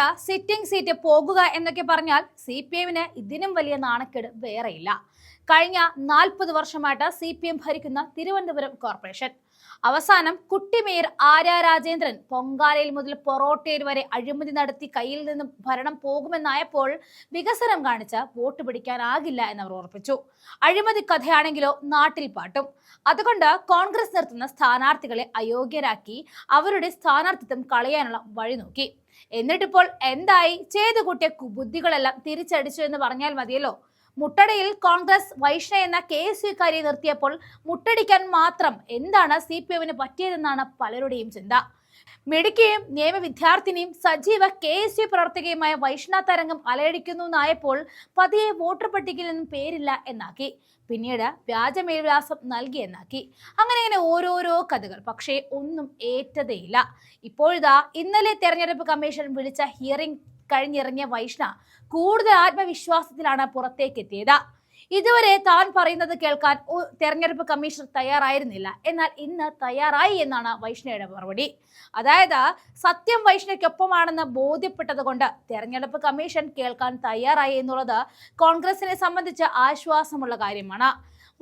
കൊണ്ട് sitting seat പോകുക എന്നൊക്കെ പറഞ്ഞാൽ സി പി എമ്മിന് ഇതിനും വലിയ നാണക്കേട് വേറെയില്ല. കഴിഞ്ഞ നാൽപ്പത് വർഷമായിട്ട് സി ഭരിക്കുന്ന തിരുവനന്തപുരം കോർപ്പറേഷൻ അവസാനം കുട്ടി മേയർ ആര്യ രാജേന്ദ്രൻ പൊങ്കാലയിൽ മുതൽ പൊറോട്ടയിൽ വരെ അഴിമതി നടത്തി കയ്യിൽ നിന്നും ഭരണം പോകുമെന്നായപ്പോൾ വികസനം കാണിച്ച വോട്ട് പിടിക്കാനാകില്ല എന്നവർ ഉറപ്പിച്ചു. അഴിമതി കഥയാണെങ്കിലോ നാട്ടിൽ പാട്ടും. അതുകൊണ്ട് കോൺഗ്രസ് നിർത്തുന്ന സ്ഥാനാർത്ഥികളെ അയോഗ്യരാക്കി അവരുടെ സ്ഥാനാർത്ഥിത്വം കളയാനുള്ള വഴി നോക്കി. എന്നിട്ടിപ്പോൾ എന്തായി? ചെയ്തു കൂട്ടിയ കുബുദ്ധികളെല്ലാം തിരിച്ചടിച്ചു എന്ന് പറഞ്ഞാൽ മതിയല്ലോ. മുട്ടടയിൽ കോൺഗ്രസ് വൈഷ്ണ എന്ന കെ യുക്കാരിയെ നിർത്തിയപ്പോൾ മുട്ടടിക്കാൻ മാത്രം എന്താണ് സി പി എമ്മിന് പറ്റിയതെന്നാണ് പലരുടെയും ചിന്ത. മിടുക്കിയും നിയമ വിദ്യാർത്ഥിനിയും സജീവ കെ എസ് യു പ്രവർത്തകയുമായ വൈഷ്ണ തരംഗം അലയടിക്കുന്നു എന്നായപ്പോൾ പതിയെ വോട്ടർ പട്ടികയിൽ നിന്നും പേരില്ല എന്നാക്കി. പിന്നീട് വ്യാജ മേൽവിലാസം നൽകി എന്നാക്കി. അങ്ങനെ അങ്ങനെ ഓരോരോ കഥകൾ. പക്ഷേ ഒന്നും ഏറ്റതേയില്ല. ഇപ്പോഴിതാ ഇന്നലെ തെരഞ്ഞെടുപ്പ് കമ്മീഷൻ വിളിച്ച ഹിയറിംഗ് കഴിഞ്ഞിറങ്ങിയ വൈഷ്ണ കൂടുതൽ ആത്മവിശ്വാസത്തിലാണ് പുറത്തേക്ക് എത്തിയത് ഇതുവരെ താൻ പറയുന്നത് കേൾക്കാൻ തെരഞ്ഞെടുപ്പ് കമ്മീഷൻ തയ്യാറായിരുന്നില്ല. എന്നാൽ ഇന്ന് തയ്യാറായി എന്നാണ് വൈഷ്ണയുടെ മറുപടി. അതായത് സത്യം വൈഷ്ണയ്ക്കൊപ്പമാണെന്ന് ബോധ്യപ്പെട്ടത് കൊണ്ട് തെരഞ്ഞെടുപ്പ് കമ്മീഷൻ കേൾക്കാൻ തയ്യാറായി എന്നുള്ളത് കോൺഗ്രസിനെ സംബന്ധിച്ച് ആശ്വാസമുള്ള കാര്യമാണ്.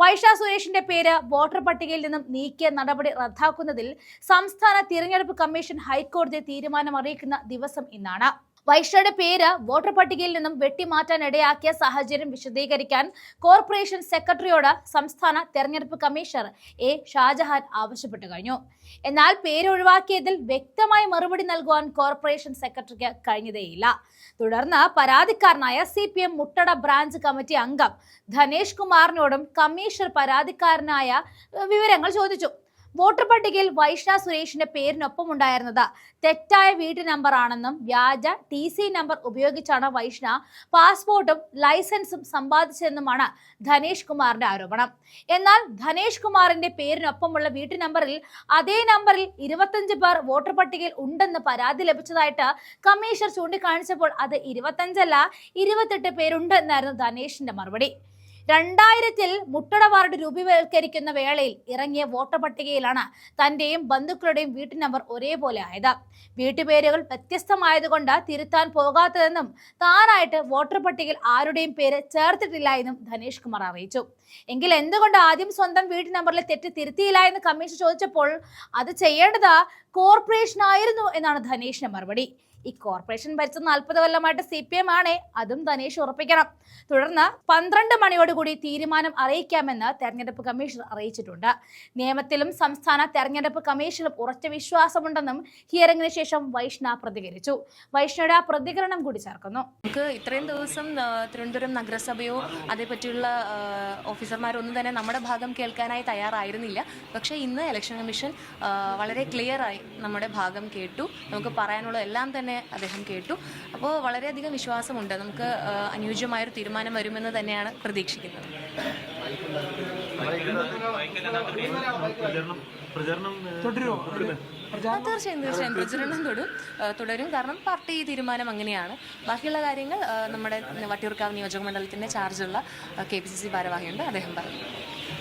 വൈഷ സുരേഷിന്റെ പേര് വോട്ടർ പട്ടികയിൽ നിന്നും നീക്കിയ നടപടി റദ്ദാക്കുന്നതിൽ സംസ്ഥാന തിരഞ്ഞെടുപ്പ് കമ്മീഷൻ ഹൈക്കോടതി തീരുമാനം അറിയിക്കുന്ന ദിവസം ഇന്നാണ്. വൈഷയുടെ പേര് വോട്ടർ പട്ടികയിൽ നിന്നും വെട്ടിമാറ്റാൻ ഇടയാക്കിയ സാഹചര്യം വിശദീകരിക്കാൻ കോർപ്പറേഷൻ സെക്രട്ടറിയോട് സംസ്ഥാന തെരഞ്ഞെടുപ്പ് കമ്മീഷണർ എ ഷാജഹാൻ ആവശ്യപ്പെട്ടു കഴിഞ്ഞു. എന്നാൽ പേര് ഒഴിവാക്കിയതിൽ വ്യക്തമായ മറുപടി നൽകുവാൻ കോർപ്പറേഷൻ സെക്രട്ടറിക്ക് കഴിഞ്ഞതേയില്ല. തുടർന്ന് പരാതിക്കാരനായ C P M Muttada branch committee അംഗം ധനേഷ് കുമാറിനോടും കമ്മീഷണർ പരാതിക്കാരനായ വിവരങ്ങൾ ചോദിച്ചു. വോട്ടർ പട്ടികയിൽ വൈഷ്ണ സുരേഷിന്റെ പേരിനൊപ്പം ഉണ്ടായിരുന്നത് തെറ്റായ വീട്ടു നമ്പർ ആണെന്നും വ്യാജ ടി സി നമ്പർ ഉപയോഗിച്ചാണ് വൈഷ്ണ പാസ്പോർട്ടും ലൈസൻസും സമ്പാദിച്ചതെന്നുമാണ് ധനേഷ് കുമാറിന്റെ ആരോപണം. എന്നാൽ ധനേഷ് കുമാറിന്റെ പേരിനൊപ്പമുള്ള വീട്ടു നമ്പറിൽ അതേ നമ്പറിൽ ഇരുപത്തഞ്ച് പേർ വോട്ടർ പട്ടികയിൽ ഉണ്ടെന്ന് പരാതി ലഭിച്ചതായിട്ട് കമ്മീഷണർ ചൂണ്ടിക്കാണിച്ചപ്പോൾ അത് ഇരുപത്തഞ്ചല്ല ഇരുപത്തെട്ട് പേരുണ്ട് എന്നായിരുന്നു ധനേഷിന്റെ മറുപടി. രണ്ടായിരത്തിൽ മുട്ടട വാർഡ് രൂപീകരിക്കുന്ന വേളയിൽ ഇറങ്ങിയ വോട്ടർ പട്ടികയിലാണ് തന്റെയും ബന്ധുക്കളുടെയും വീട്ടു നമ്പർ ഒരേപോലെ ആയത്. വീട്ടുപേരുകൾ വ്യത്യസ്തമായതുകൊണ്ട് തിരുത്താൻ പോകാത്തതെന്നും താനായിട്ട് വോട്ടർ പട്ടികയിൽ ആരുടെയും പേര് ചേർത്തിട്ടില്ല എന്നും ധനേഷ് കുമാർ അറിയിച്ചു. എങ്കിൽ എന്തുകൊണ്ട് ആദ്യം സ്വന്തം വീട്ടു നമ്പറിലെ തെറ്റ് തിരുത്തിയില്ല എന്ന് കമ്മീഷൻ ചോദിച്ചപ്പോൾ അത് ചെയ്യേണ്ടത് കോർപ്പറേഷൻ ആയിരുന്നു എന്നാണ് ധനേഷിന്റെ മറുപടി. ഈ കോർപ്പറേഷൻ ഭരിച്ച നാൽപ്പത് കൊല്ലമായിട്ട് സി പി എം ആണേ. അതും ധനേഷ് ഉറപ്പിക്കണം. തുടർന്ന് പന്ത്രണ്ട് മണിയോടുകൂടി തീരുമാനം അറിയിക്കാമെന്ന് തെരഞ്ഞെടുപ്പ് കമ്മീഷൻ അറിയിച്ചിട്ടുണ്ട്. നിയമത്തിലും സംസ്ഥാന തെരഞ്ഞെടുപ്പ് കമ്മീഷനും ഉറച്ച വിശ്വാസമുണ്ടെന്നും ഹിയറിംഗിന് ശേഷം വൈഷ്ണ പ്രതികരിച്ചു. വൈഷ്ണയുടെ ആ പ്രതികരണം കൂടി ചേർക്കുന്നു. നമുക്ക് ഇത്രയും ദിവസം തിരുവനന്തപുരം നഗരസഭയോ അതേപറ്റിയുള്ള ഓഫീസർമാരൊന്നും തന്നെ നമ്മുടെ ഭാഗം കേൾക്കാനായി തയ്യാറായിരുന്നില്ല. പക്ഷേ ഇന്ന് ഇലക്ഷൻ കമ്മീഷൻ വളരെ വളരെ ക്ലിയറായി നമ്മുടെ ഭാഗം കേട്ടു. നമുക്ക് പറയാനുള്ള എല്ലാം തന്നെ അദ്ദേഹം കേട്ടു. അപ്പോൾ വളരെയധികം വിശ്വാസമുണ്ട്. നമുക്ക് അനുയോജ്യമായൊരു തീരുമാനം വരുമെന്ന് തന്നെയാണ് പ്രതീക്ഷിക്കുന്നത്. തീർച്ചയായും തീർച്ചയായും. പ്രചരണം തൊടും തുടരും. കാരണം പാർട്ടി തീരുമാനം അങ്ങനെയാണ്. ബാക്കിയുള്ള കാര്യങ്ങൾ നമ്മുടെ വട്ടിയൂർക്കാവ് നിയോജക മണ്ഡലത്തിന്റെ ചാർജുള്ള കെ പി സി സി ഭാരവാഹിയുണ്ട്. അദ്ദേഹം പറഞ്ഞു.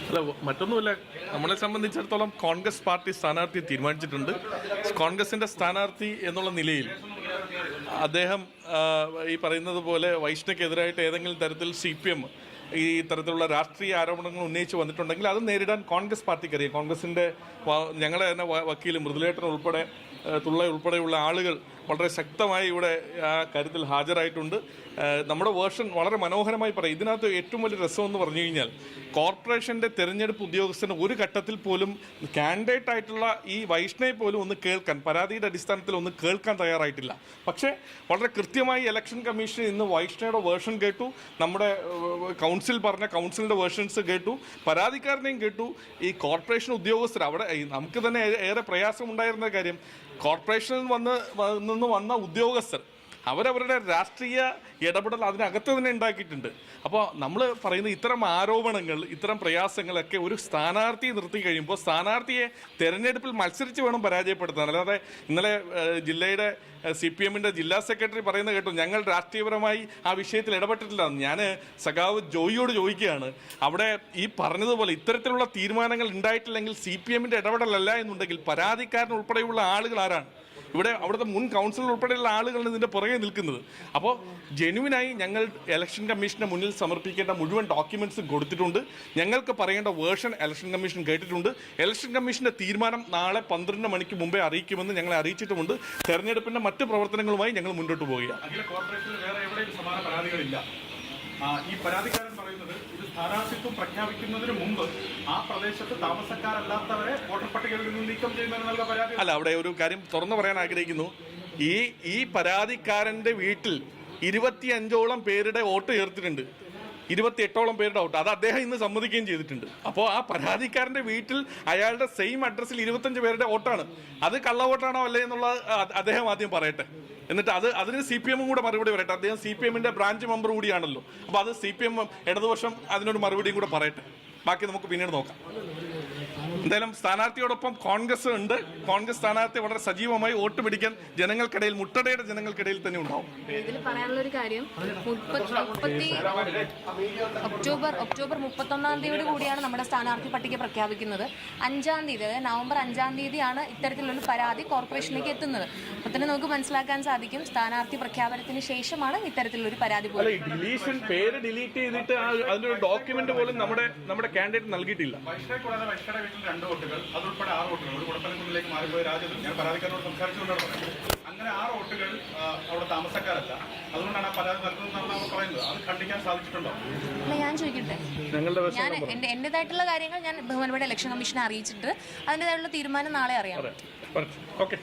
അല്ല മറ്റൊന്നുമില്ല നമ്മളെ സംബന്ധിച്ചിടത്തോളം കോൺഗ്രസ് പാർട്ടി സ്ഥാനാർത്ഥി തീരുമാനിച്ചിട്ടുണ്ട്. കോൺഗ്രസിന്റെ സ്ഥാനാർത്ഥി എന്നുള്ള നിലയിൽ അദ്ദേഹം ഈ പറയുന്നത് പോലെ വൈഷ്ണയ്ക്കെതിരായിട്ട് ഏതെങ്കിലും തരത്തിൽ സി പി എം ഈ തരത്തിലുള്ള രാഷ്ട്രീയ ആരോപണങ്ങൾ ഉന്നയിച്ച് വന്നിട്ടുണ്ടെങ്കിൽ അത് നേരിടാൻ കോൺഗ്രസ് പാർട്ടിക്കറിയാം. കോൺഗ്രസിന്റെ വ- ഞങ്ങളെ തന്നെ വക്കീൽ മൃദുലേട്ടൻ ഉൾപ്പെടെ തുള്ള ഉൾപ്പെടെയുള്ള ആളുകൾ വളരെ ശക്തമായി ഇവിടെ ആ കാര്യത്തിൽ ഹാജരായിട്ടുണ്ട്. നമ്മുടെ വേർഷൻ വളരെ മനോഹരമായി പറയും. ഇതിനകത്ത് ഏറ്റവും വലിയ രസം എന്ന് പറഞ്ഞു കഴിഞ്ഞാൽ കോർപ്പറേഷന്റെ തെരഞ്ഞെടുപ്പ് ഉദ്യോഗസ്ഥന് ഒരു ഘട്ടത്തിൽ പോലും കാൻഡിഡേറ്റ് ആയിട്ടുള്ള ഈ വൈഷ്ണയെ പോലും ഒന്ന് കേൾക്കാൻ പരാതിയുടെ അടിസ്ഥാനത്തിൽ ഒന്ന് കേൾക്കാൻ തയ്യാറായിട്ടില്ല. പക്ഷേ വളരെ കൃത്യമായി ഇലക്ഷൻ കമ്മീഷൻ ഇന്ന് വൈഷ്ണയുടെ വേർഷൻ കേട്ടു. നമ്മുടെ കൗൺസിൽ പറഞ്ഞ കൗൺസിലിന്റെ വേർഷൻസ് കേട്ടു. പരാതിക്കാരനെയും കേട്ടു. ഈ കോർപ്പറേഷൻ ഉദ്യോഗസ്ഥർ അവിടെ നമുക്ക് തന്നെ ഏറെ പ്രയാസമുണ്ടായിരുന്ന കാര്യം കോർപ്പറേഷനിൽ വന്ന് നിന്ന് വന്ന ഉദ്യോഗസ്ഥർ അവരവരുടെ രാഷ്ട്രീയ ഇടപെടൽ അതിനകത്ത് തന്നെ ഉണ്ടാക്കിയിട്ടുണ്ട്. അപ്പോൾ നമ്മൾ പറയുന്ന ഇത്തരം ആരോപണങ്ങൾ ഇത്തരം പ്രയാസങ്ങളൊക്കെ ഒരു സ്ഥാനാർത്ഥിയെ നിർത്തി കഴിയുമ്പോൾ സ്ഥാനാർത്ഥിയെ തെരഞ്ഞെടുപ്പിൽ മത്സരിച്ച് വേണം പരാജയപ്പെടുത്താൻ. അല്ലാതെ ഇന്നലെ ജില്ലയുടെ സി പി എമ്മിന്റെ ജില്ലാ സെക്രട്ടറി പറയുന്നത് കേട്ടു ഞങ്ങൾ രാഷ്ട്രീയപരമായി ആ വിഷയത്തിൽ ഇടപെട്ടിട്ടില്ല. ഞാൻ സഖാവ് ജോയിയോട് ചോദിക്കുകയാണ്. അവിടെ ഈ പറഞ്ഞതുപോലെ ഇത്തരത്തിലുള്ള തീരുമാനങ്ങൾ ഉണ്ടായിട്ടില്ലെങ്കിൽ സി പി എമ്മിന്റെ ഇടപെടലല്ല എന്നുണ്ടെങ്കിൽ പരാതിക്കാരൻ ഉൾപ്പെടെയുള്ള ആളുകൾ ആരാണ്? ഇവിടെ അവിടുത്തെ മുൻ കൗൺസിലർ ഉൾപ്പെടെയുള്ള ആളുകളാണ് ഇതിന്റെ പുറകെ നിൽക്കുന്നത്. അപ്പോൾ ജെനുവിനായി ഞങ്ങൾ ഇലക്ഷൻ കമ്മീഷന്റെ മുന്നിൽ സമർപ്പിക്കേണ്ട മുഴുവൻ ഡോക്യുമെന്റ്സും കൊടുത്തിട്ടുണ്ട്. ഞങ്ങൾക്ക് പറയേണ്ട വേർഷൻ ഇലക്ഷൻ കമ്മീഷൻ കേട്ടിട്ടുണ്ട്. ഇലക്ഷൻ കമ്മീഷന്റെ തീരുമാനം നാളെ പന്ത്രണ്ട് മണിക്ക് മുമ്പേ അറിയിക്കുമെന്ന് ഞങ്ങളെ അറിയിച്ചിട്ടുമുണ്ട്. തെരഞ്ഞെടുപ്പിന്റെ മറ്റ് പ്രവർത്തനങ്ങളുമായി ഞങ്ങൾ മുന്നോട്ട് പോവുകയാണ്. ഈ പരാതിക്കാരൻ പറയുന്നത് ഇത് സ്ഥാനാർത്ഥിത്വം പ്രഖ്യാപിക്കുന്നതിന് മുമ്പ് ആ പ്രദേശത്ത് താമസക്കാരല്ലാത്തവരെ വോട്ടർ പട്ടികയിൽ നിന്ന് നീക്കം ചെയ്യുന്ന പരാതി. അല്ല അവിടെ ഒരു കാര്യം തുറന്നു പറയാൻ ആഗ്രഹിക്കുന്നു. ഈ ഈ പരാതിക്കാരന്റെ വീട്ടിൽ ഇരുപത്തിയഞ്ചോളം പേരുടെ വോട്ട് ചേർത്തിട്ടുണ്ട്. ഇരുപത്തി എട്ടോളം പേരുടെ വോട്ട്. അത് അദ്ദേഹം ഇന്ന് സമ്മതിക്കുകയും ചെയ്തിട്ടുണ്ട്. അപ്പോൾ ആ പരാതിക്കാരന്റെ വീട്ടിൽ അയാളുടെ സെയിം അഡ്രസ്സിൽ ഇരുപത്തഞ്ച് പേരുടെ വോട്ടാണ്. അത് കള്ള വോട്ടാണോ അല്ലേ എന്നുള്ളത് അദ്ദേഹം ആദ്യം പറയട്ടെ. എന്നിട്ട് അത് അതിന് സി പി എമ്മും കൂടെ മറുപടി പറയട്ടെ. അദ്ദേഹം സി പി എമ്മിന്റെ ബ്രാഞ്ച് മെമ്പർ കൂടിയാണല്ലോ. അപ്പോൾ അത് സി പി എം ഇടതുപക്ഷം അതിനൊരു മറുപടിയും കൂടെ പറയട്ടെ. ബാക്കി നമുക്ക് പിന്നീട് നോക്കാം. എന്തായാലും സ്ഥാനാർത്ഥിയോടൊപ്പം കോൺഗ്രസ് ഉണ്ട്. കോൺഗ്രസ് സ്ഥാനാർത്ഥി വളരെ സജീവമായി വോട്ട് പിടിക്കാൻ ജനങ്ങൾക്കിടയിൽ മുട്ടടയുടെ ജനങ്ങൾക്കിടയിൽ തന്നെ ഉണ്ടാവും. ഇതിൽ പറയാനുള്ള ഒരു കാര്യം മുപ്പത്തി മുപ്പത്തി ഒക്ടോബർ ഒക്ടോബർ മുപ്പത്തൊന്നാം തീയതിയോട് കൂടിയാണ് നമ്മുടെ സ്ഥാനാർത്ഥി പട്ടിക പ്രഖ്യാപിക്കുന്നത്. അഞ്ചാം തീയതി അതായത് നവംബർ അഞ്ചാം തീയതിയാണ് ഇത്തരത്തിലുള്ള പരാതി കോർപ്പറേഷനിലേക്ക് എത്തുന്നത്. അപ്പൊ തന്നെ നമുക്ക് മനസ്സിലാക്കാൻ സാധിക്കും സ്ഥാനാർത്ഥി പ്രഖ്യാപനത്തിന് ശേഷമാണ് ഇത്തരത്തിലൊരു പരാതി പോലും ഈ ഡിലീഷൻ പേര് ഡിലീറ്റ് ചെയ്തിട്ട് അതിന്റെ ഒരു ഡോക്യുമെന്റ് പോലും നമ്മുടെ നമ്മുടെ കാൻഡിഡേറ്റ് നൽകിയിട്ടില്ല. വീട്ടിൽ രണ്ട് വോട്ടുകൾ അതുൾപ്പെടെ ആറ് വോട്ടുകൾ. ഒരു കുടപ്പനക്കുന്നിലേക്ക് മാറിപ്പോയ രാജ്യത്ത് ഞാൻ പരാതിക്കാരോട് സംസാരിച്ചുകൊണ്ടാണ് പറയുന്നത് അങ്ങനെ ആറ് വോട്ടുകൾ അവിടെ താമസക്കാരല്ല. അതുകൊണ്ടാണ് ആ പരാതി നൽകുന്നതെന്നാണ് അവർ പറയുന്നത്. അത് ഖണ്ഡിക്കാൻ സാധിച്ചിട്ടുണ്ടോ? അല്ല ഞാൻ ചോദിക്കട്ടെ. ഞങ്ങളുടെ ഞാൻ എന്റെ എന്റെതായിട്ടുള്ള കാര്യങ്ങൾ ഞാൻ ബഹുമാനപ്പെട്ട ഇലക്ഷൻ കമ്മീഷനെ അറിയിച്ചിട്ട് അതിന്റെതായിട്ടുള്ള തീരുമാനം നാളെ അറിയാം ഓക്കെ.